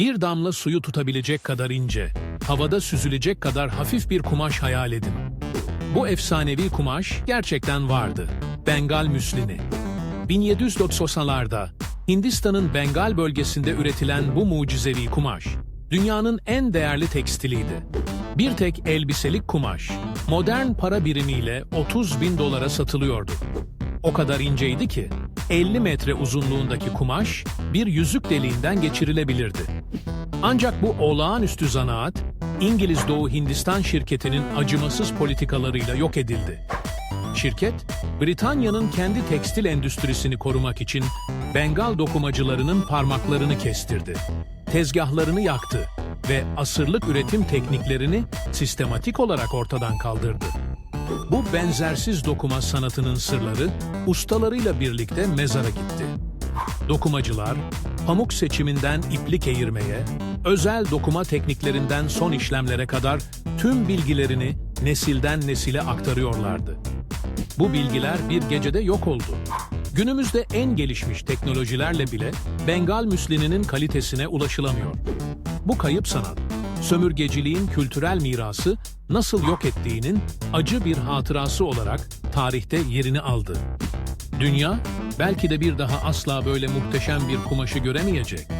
Bir damla suyu tutabilecek kadar ince, havada süzülecek kadar hafif bir kumaş hayal edin. Bu efsanevi kumaş gerçekten vardı. Bengal müslini. 1790'larda Hindistan'ın Bengal bölgesinde üretilen bu mucizevi kumaş, dünyanın en değerli tekstiliydi. Bir tek elbiselik kumaş, modern para birimiyle 30 bin dolara satılıyordu. O kadar inceydi ki, 50 metre uzunluğundaki kumaş bir yüzük deliğinden geçirilebilirdi. Ancak bu olağanüstü zanaat, İngiliz Doğu Hindistan şirketinin acımasız politikalarıyla yok edildi. Şirket, Britanya'nın kendi tekstil endüstrisini korumak için Bengal dokumacılarının parmaklarını kestirdi. Tezgahlarını yaktı ve asırlık üretim tekniklerini sistematik olarak ortadan kaldırdı. Bu benzersiz dokuma sanatının sırları ustalarıyla birlikte mezara gitti. Dokumacılar, pamuk seçiminden iplik eğirmeye, özel dokuma tekniklerinden son işlemlere kadar tüm bilgilerini nesilden nesile aktarıyorlardı. Bu bilgiler bir gecede yok oldu. Günümüzde en gelişmiş teknolojilerle bile Bengal müslininin kalitesine ulaşılamıyor. Bu kayıp sanat, sömürgeciliğin kültürel mirası nasıl yok ettiğinin acı bir hatırası olarak tarihte yerini aldı. Dünya belki de bir daha asla böyle muhteşem bir kumaşı göremeyecek.